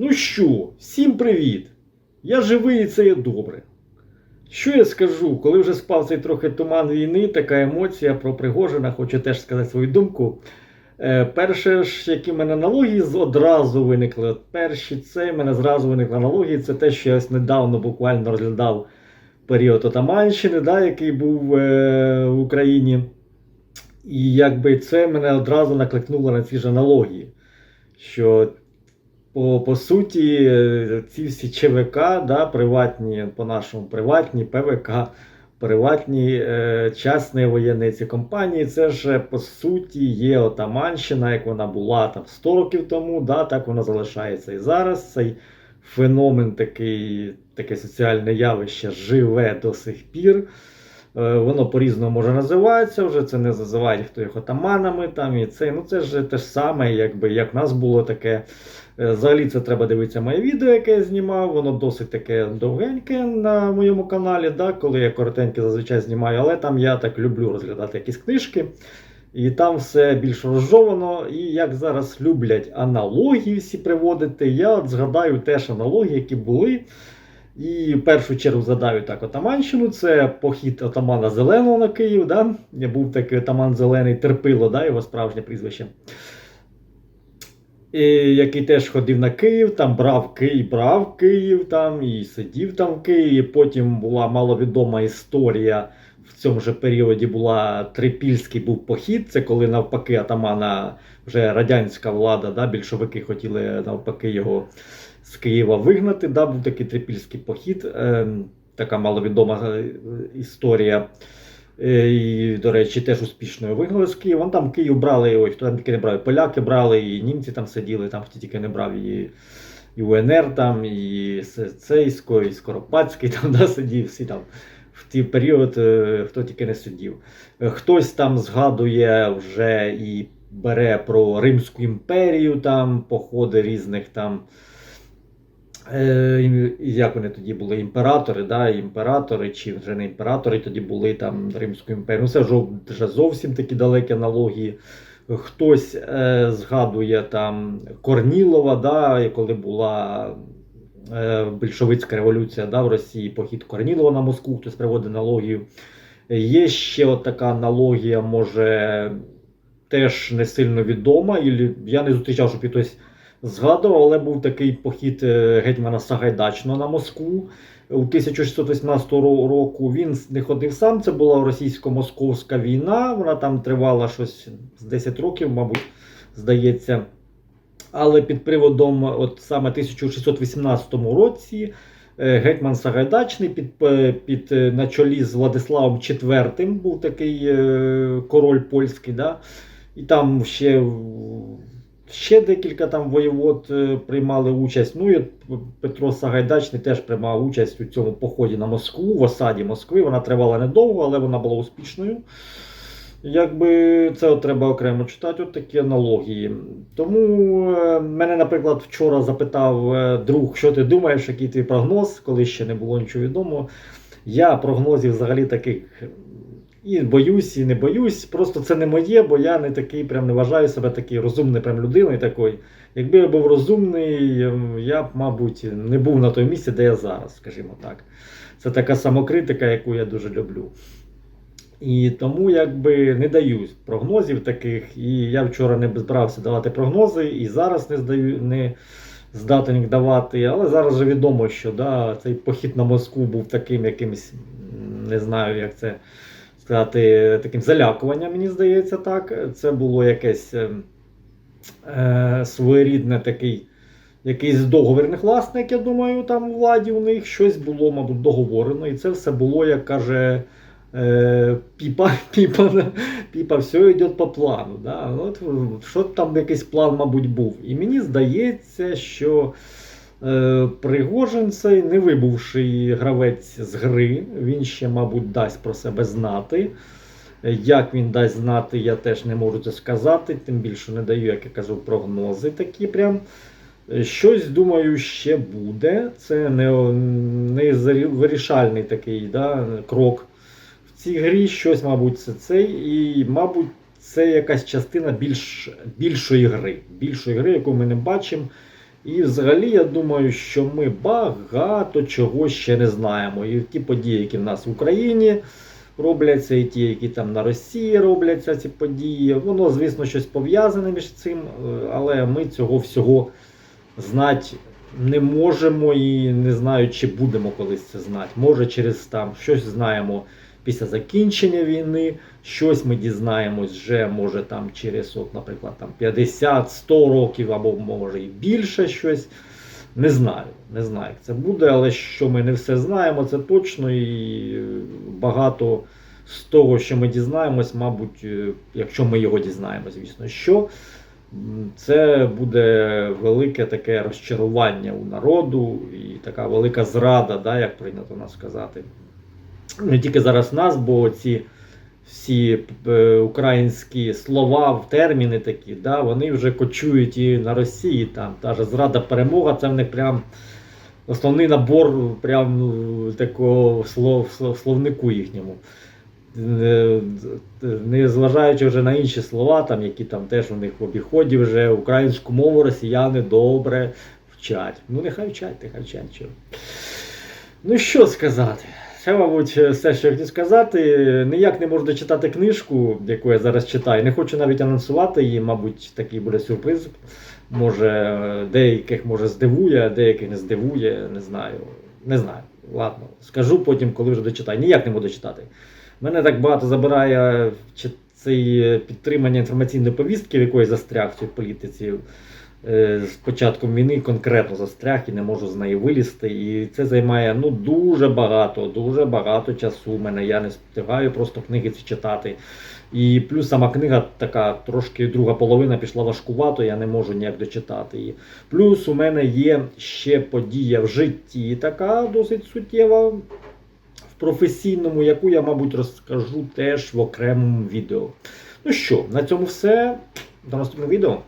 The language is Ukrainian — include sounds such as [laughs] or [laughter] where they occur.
Ну що, всім привіт! Я живий і це є добре. Що я скажу, коли вже спав цей трохи туман війни, така емоція про Пригожина, хочу теж сказати свою думку. Е, перше ж, які в мене аналогії одразу виникли. Перші це в мене зразу виникли аналогії. Це те, що я ось недавно буквально розглядав період Отаманщини, да, який був е, в Україні. І якби це мене одразу накликнуло на ці ж аналогії. Що по, по суті, ці всі ЧВК, да, приватні, по-нашому приватні, ПВК, приватні е, частні воєнні компанії, це ж по суті є Отаманщина, як вона була там 100 років тому, да, так вона залишається і зараз. Цей феномен, такий, таке соціальне явище живе до сих пір. Е, Воно по-різному може називатися, вже це не називають хто їх отаманами. Там, і це, ну, це ж те ж саме, якби, як в нас було таке. Е, Взагалі це треба дивитися моє відео, яке я знімав. Воно досить таке довгеньке на моєму каналі, да, коли я коротеньке зазвичай знімаю, але там я так люблю розглядати якісь книжки. І там все більш розжовано. І як зараз люблять аналогії всі приводити, я от згадаю теж аналогії, які були. І в першу чергу згадаю так Отаманщину, це похід отамана Зеленого на Київ. Да? Був такий отаман Зелений Терпило, да, його справжнє прізвище. І, який теж ходив на Київ, там брав Київ, брав Київ там і сидів там в Києві. Потім була маловідома історія. В цьому ж періоді була Трипільський був похід. Це коли навпаки атамана вже радянська влада, да, більшовики хотіли навпаки його з Києва вигнати. Да, був такий трипільський похід. Е, така маловідома е, історія. Е, І, до речі, теж успішно вигнали з Києва. Там Київ брали, ой, хто там тільки не брав, і поляки брали, і німці там сиділи, там хто тільки не брав, і, і УНР, там, і Цейсько, і Скоропадський там [laughs] да, сидів, всі там в той період, е, хто тільки не сидів. Хтось там згадує вже і бере про Римську імперію, там, походи різних там. Е, як вони тоді були імператори, да, імператори, чи вже не імператори, тоді були там Римську імперію. Ну, це вже зовсім такі далекі аналогії. Хтось е, згадує там Корнілова, да, коли була е, більшовицька революція да, в Росії, похід Корнілова на Москву, хтось приводить аналогію. Є ще от така аналогія, може, теж не сильно відома. і Я не зустрічав, щоб хтось згадував, але був такий похід е, гетьмана Сагайдачного на Москву у 1618 року. Він не ходив сам, це була російсько-московська війна. Вона там тривала щось з 10 років, мабуть, здається. Але під приводом, от саме 1618 році, е, гетьман Сагайдачний під, е, під, на чолі з Владиславом IV був такий король польський. Да? І там ще, ще декілька там воєвод е, приймали участь. Ну і Петро Сагайдачний теж приймав участь у цьому поході на Москву, в осаді Москви. Вона тривала недовго, але вона була успішною. Якби це от треба окремо читати, от такі аналогії. Тому е, мене, наприклад, вчора запитав е, друг, що ти думаєш, який твій прогноз, коли ще не було нічого відомо. Я прогнозів взагалі таких і боюсь, і не боюсь. Просто це не моє, бо я не такий, прям не вважаю себе такий розумний прям людиною такою. Якби я був розумний, ем, я б, мабуть, не був на тому місці, де я зараз, скажімо так. Це така самокритика, яку я дуже люблю. І тому якби не даю прогнозів таких. І я вчора не збирався давати прогнози, і зараз не здаю, не здатен їх давати. Але зараз вже відомо, що да, цей похід на Москву був таким якимось, не знаю, як це сказати, таким залякуванням, мені здається, так. Це було якесь е, е, своєрідне такий. Якийсь договірних власник, я думаю, там у владі у них щось було, мабуть, договорено. І це все було, як каже е, Піпа, [laughs] Піпа, Піпа, все йде по плану. Да? От, що там якийсь план, мабуть, був. І мені здається, що Пригожин цей не вибувший гравець з гри, він ще, мабуть, дасть про себе знати. Е, Як він дасть знати, я теж не можу це сказати, тим більше не даю, як я кажу, прогнози такі прям. Е, Щось, думаю, ще буде. Це не, не вирішальний такий да, крок в цій грі. Щось, мабуть, це цей. І, мабуть, це якась частина більш, більшої гри. Більшої гри, яку ми не бачимо. І взагалі я думаю, що ми багато чого ще не знаємо. І ті події, які в нас в Україні робляться, і ті, які там на Росії робляться, ці події, воно, звісно, щось пов'язане між цим, е, але ми цього всього знати не можемо і не знаю, чи будемо колись це знати. Може, через там щось знаємо після закінчення війни, щось ми дізнаємось вже, може там через, от, наприклад, там 50-100 років або може і більше щось. Не знаю, не знаю, як це буде, але що ми не все знаємо, це точно і багато з того, що ми дізнаємось, мабуть, е, якщо ми його дізнаємось, звісно, що це буде велике таке розчарування у народу і така велика зрада, да, як прийнято нас сказати. Не тільки зараз нас, бо ці всі е, українські слова, терміни такі, да, вони вже кочують і на Росії. Там та ж зрада перемога, це в них прям основний набор прям ну, такого слов, слов- словнику їхньому. Е, Не зважаючи вже на інші слова, там, які там теж у них в обіході вже українську мову росіяни добре вчать. Ну, нехай вчать, нехай вчать. Ну що сказати? Це, мабуть, все, що я хотів сказати. Ніяк не можу дочитати книжку, яку я зараз читаю. Не хочу навіть анонсувати її, мабуть, такий буде сюрприз. Може, деяких може здивує, деяких не здивує, не знаю. Не знаю. Ладно, скажу потім, коли вже дочитаю. Ніяк не буду читати. Мене так багато забирає цей підтримання інформаційної повістки, в якої застряг в цій політиці. Е, З початком війни конкретно застряг і не можу з неї вилізти. І це займає ну, дуже багато, дуже багато часу. У мене я не встигаю просто книги ці читати. І плюс сама книга така трошки друга половина пішла важкувато, я не можу ніяк дочитати її. Плюс у мене є ще подія в житті, така досить суттєва в професійному, яку я, мабуть, розкажу теж в окремому відео. Ну що, на цьому все. До наступного відео.